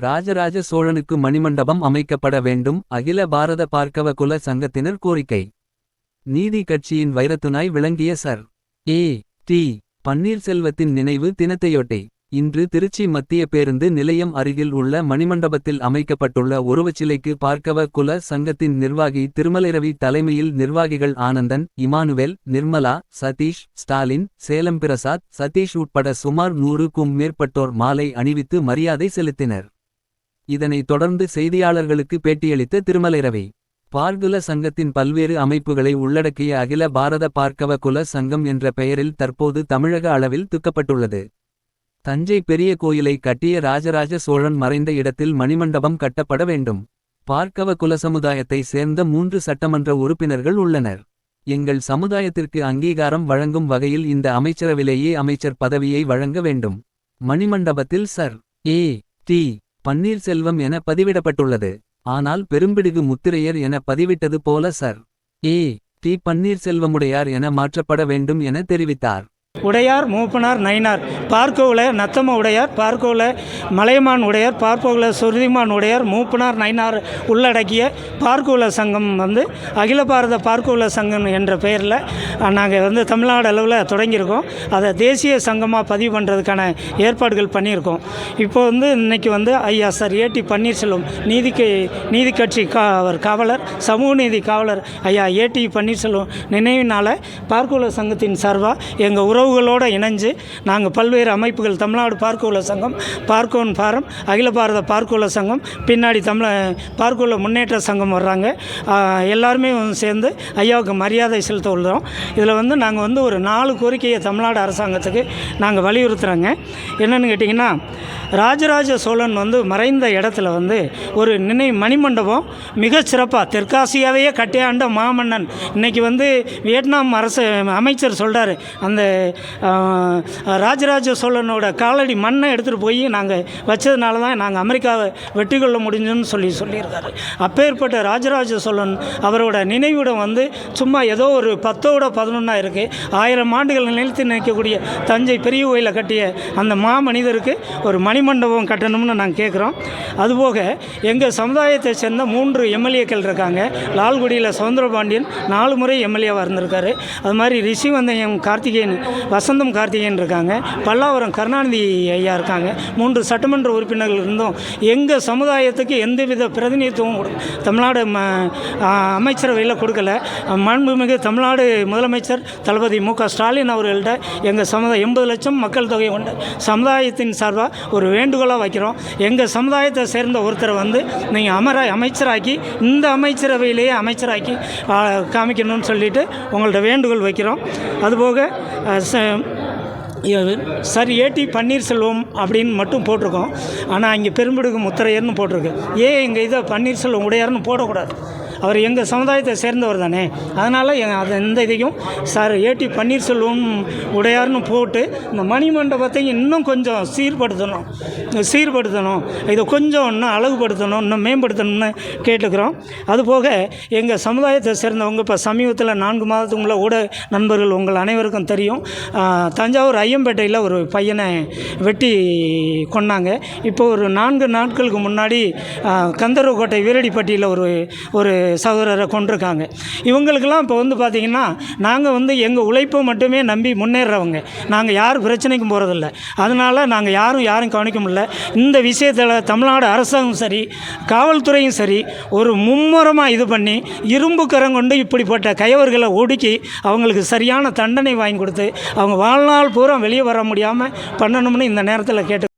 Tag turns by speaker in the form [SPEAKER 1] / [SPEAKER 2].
[SPEAKER 1] ராஜராஜ சோழனுக்கு மணிமண்டபம் அமைக்கப்பட வேண்டும் அகில பாரத பார்க்கவ குல சங்கத்தினர் கோரிக்கை. நீதி கட்சியின் வைரத்துனாய் விளங்கிய சர். ஏ. டி. பன்னீர்செல்வத்தின் நினைவு தினத்தையொட்டி இன்று திருச்சி மத்திய பேருந்து நிலையம் அருகில் உள்ள மணிமண்டபத்தில் அமைக்கப்பட்டுள்ள உருவச்சிலைக்கு பார்க்கவ குல சங்கத்தின் நிர்வாகி திருமலைரவி தலைமையில் நிர்வாகிகள் ஆனந்தன் இமானுவேல் நிர்மலா சதீஷ் ஸ்டாலின் சேலம் பிரசாத் சதீஷ் உட்பட சுமார் நூறுக்கும் மேற்பட்டோர் மாலை அணிவித்து மரியாதை செலுத்தினர். இதனைத் தொடர்ந்து செய்தியாளர்களுக்கு பேட்டியளித்த திருமலைரவி பார்குல சங்கத்தின் பல்வேறு அமைப்புகளை உள்ளடக்கிய அகில பாரத பார்க்கவ குல சங்கம் என்ற பெயரில் தற்போது தமிழக அளவில் துக்கப்பட்டுள்ளது. தஞ்சை பெரிய கோயிலை கட்டிய ராஜராஜ சோழன் மறைந்த இடத்தில் மணிமண்டபம் கட்டப்பட வேண்டும். பார்க்கவ குல சமுதாயத்தை சேர்ந்த மூன்று சட்டமன்ற உறுப்பினர்கள் உள்ளனர். எங்கள் சமுதாயத்திற்கு அங்கீகாரம் வழங்கும் வகையில் இந்த அமைச்சரவிலேயே அமைச்சர் பதவியை வழங்க வேண்டும். மணிமண்டபத்தில் சர். ஏ. டி. பன்னீர்செல்வம் என பதிவிடப்பட்டுள்ளது. ஆனால் பெரும்பிடுகு முத்திரையர் என பதிவிட்டது போல சர். ஏ. டி. பன்னீர்செல்வமுடையார் என மாற்றப்பட வேண்டும் என தெரிவித்தார்.
[SPEAKER 2] உடையார் மூப்பனார் நயினார் பார்க்கோவில் நத்தம்ம உடையார் பார்க்கோவில் மலையமான் உடையார் பார்க்கோவில் சுருதிமான் உடையார் மூப்பனார் நயினார் உள்ளடக்கிய பார்க்கோல சங்கம் வந்து அகில பாரத பார்க்கோல சங்கம் என்ற பெயரில் நாங்கள் வந்து தமிழ்நாடு அளவில் தொடங்கியிருக்கோம். அதை தேசிய சங்கமாக பதிவு பண்ணுறதுக்கான ஏற்பாடுகள் பண்ணியிருக்கோம். இப்போ வந்து இன்னைக்கு வந்து ஐயா சார் ஏடி பன்னீர்செல்வம் நீதிக்கு நீதி கட்சி கா அவர் காவலர் சமூக நீதி காவலர் ஐயா ஏடி பன்னீர்செல்வம் நினைவினால் பார்க்கோல சங்கத்தின் சார்பாக எங்கள் உறவுகளோடு இணைஞ்சு நாங்கள் பல்வேறு அமைப்புகள் தமிழ்நாடு பார்க்கோல சங்கம் பார்க்கோன் ஃபாரம் அகில பாரத பார்க்கோல சங்கம் பின்னாடி தமிழ பார்க்கோல முன்னேற்ற சங்கம் வர்றாங்க. எல்லாருமே வந்து சேர்ந்து ஐயாவுக்கு மரியாதை செலுத்த உள்ளோம். இதில் வந்து நாங்கள் வந்து ஒரு நாலு கோரிக்கையை தமிழ்நாடு அரசாங்கத்துக்கு நாங்கள் வலியுறுத்துகிறோங்க என்னென்னு கேட்டிங்கன்னா ராஜராஜ சோழன் வந்து மறைந்த இடத்துல வந்து ஒரு நினைவு மணிமண்டபம் மிக சிறப்பாக தெற்காசியாவையே கட்டியாண்ட மாமன்னன். இன்னைக்கு வந்து வியட்நாம் அரசு அமைச்சர் சொல்கிறாரு அந்த ராஜராஜ சோழனோட காலடி மண்ணை எடுத்துகிட்டு போய் நாங்கள் வச்சதுனால தான் நாங்கள் அமெரிக்காவை வெற்றி கொள்ள முடிஞ்சுன்னு சொல்லி சொல்லியிருக்காரு. அப்பேற்பட்ட ராஜராஜ சோழன் அவரோட நினைவிடம் வந்து சும்மா ஏதோ ஒரு பத்தோட பதினொன்றா இருக்குது ஆயிரம் ஆண்டுகள் நிலைத்து நிற்கக்கூடிய தஞ்சை பெரிய கோயிலை கட்டிய அந்த மாமனிதருக்கு ஒரு மணிமண்டபம் கட்டணும்னு நாங்கள் கேட்குறோம் அதுபோக எங்கள் சமுதாயத்தை சேர்ந்த மூன்று எம்எல்ஏக்கள் இருக்காங்க. லால்குடியில் சவுந்தரபாண்டியன் நாலு முறை எம்எல்ஏவாக இருந்திருக்காரு. அது மாதிரி ரிஷிவந்தயம் கார்த்திகேயன் வசந்தம் கார்த்திகேயன் இருக்காங்க பல்லாவரம் கருணாநிதி ஐயா இருக்காங்க மூன்று சட்டமன்ற உறுப்பினர்கள் இருந்தும் எங்கள் சமுதாயத்துக்கு எந்தவித பிரதிநிதித்துவம் கொடு தமிழ்நாடு ம அமைச்சரவையில் கொடுக்கல. மாண்புமிகு தமிழ்நாடு முதலமைச்சர் தளபதி மு க ஸ்டாலின் அவர்கள்ட்ட எங்கள் சமுதாயம் எண்பது லட்சம் மக்கள் தொகை கொண்ட சமுதாயத்தின் சார்பாக ஒரு வேண்டுகோளாக வைக்கிறோம். எங்கள் சமுதாயத்தை சேர்ந்த ஒருத்தரை வந்து நீங்கள் அமர அமைச்சராக்கி இந்த அமைச்சரவையிலேயே அமைச்சராக்கி காமிக்கணும்னு சொல்லிட்டு உங்கள்ட்ட வேண்டுகோள் வைக்கிறோம். அதுபோக சார் ஏடி பன்னீர்செல்வம் அப்படின்னு மட்டும் போட்டிருக்கோம். ஆனால் இங்கே பெரும்பிடுக்கு முத்திரையர்னு போட்டிருக்கு. ஏன் எங்கள் இதை பன்னீர்செல்வம் உடையார்னு போடக்கூடாது? அவர் எங்கள் சமுதாயத்தை சேர்ந்தவர் தானே. அதனால் அது எந்த இதையும் சார் ஏடி பன்னீர்செல்வம் உடையார்னு போட்டு இந்த மணிமண்டபத்தை இன்னும் கொஞ்சம் சீர்படுத்தணும். சீர்படுத்தணும். இதை கொஞ்சம் இன்னும் அழகுபடுத்தணும் இன்னும் மேம்படுத்தணும்னு கேட்டுக்கிறோம். அதுபோக எங்கள் சமுதாயத்தை சேர்ந்தவங்க இப்போ சமீபத்தில் நான்கு மாதத்துக்குள்ளே முன்னே ஊடக நண்பர்கள் உங்கள் அனைவருக்கும் தெரியும். தஞ்சாவூர் ஐயம்பேட்டையில் ஒரு பையனை வெட்டி கொன்னாங்க. இப்போ ஒரு நான்கு நாட்களுக்கு முன்னாடி ஆ, வீரடிப்பட்டியில் ஒரு ஒரு சகோதரரை கொண்டிருக்காங்க. இவங்களுக்கெல்லாம் இப்போ வந்து பார்த்திங்கன்னா நாங்கள் வந்து எங்கள் உழைப்பை மட்டுமே நம்பி முன்னேறவங்க நாங்கள் யார் பிரச்சனைக்கும் போகிறதில்ல அதனால் நாங்கள் யாரும் யாரும் கவனிக்க முடியல. இந்த விஷயத்தில் தமிழ்நாடு அரசாங்கம் சரி காவல்துறையும் சரி ஒரு மும்முரமாக இது பண்ணி இரும்பு கரம் கொண்டு இப்படிப்பட்ட கயவர்களை ஒடுக்கி அவங்களுக்கு சரியான தண்டனை வாங்கி கொடுத்து அவங்க வாழ்நாள் பூரா வெளியே வர முடியாமல் பண்ணணும்னு இந்த நேரத்தில் கேட்டு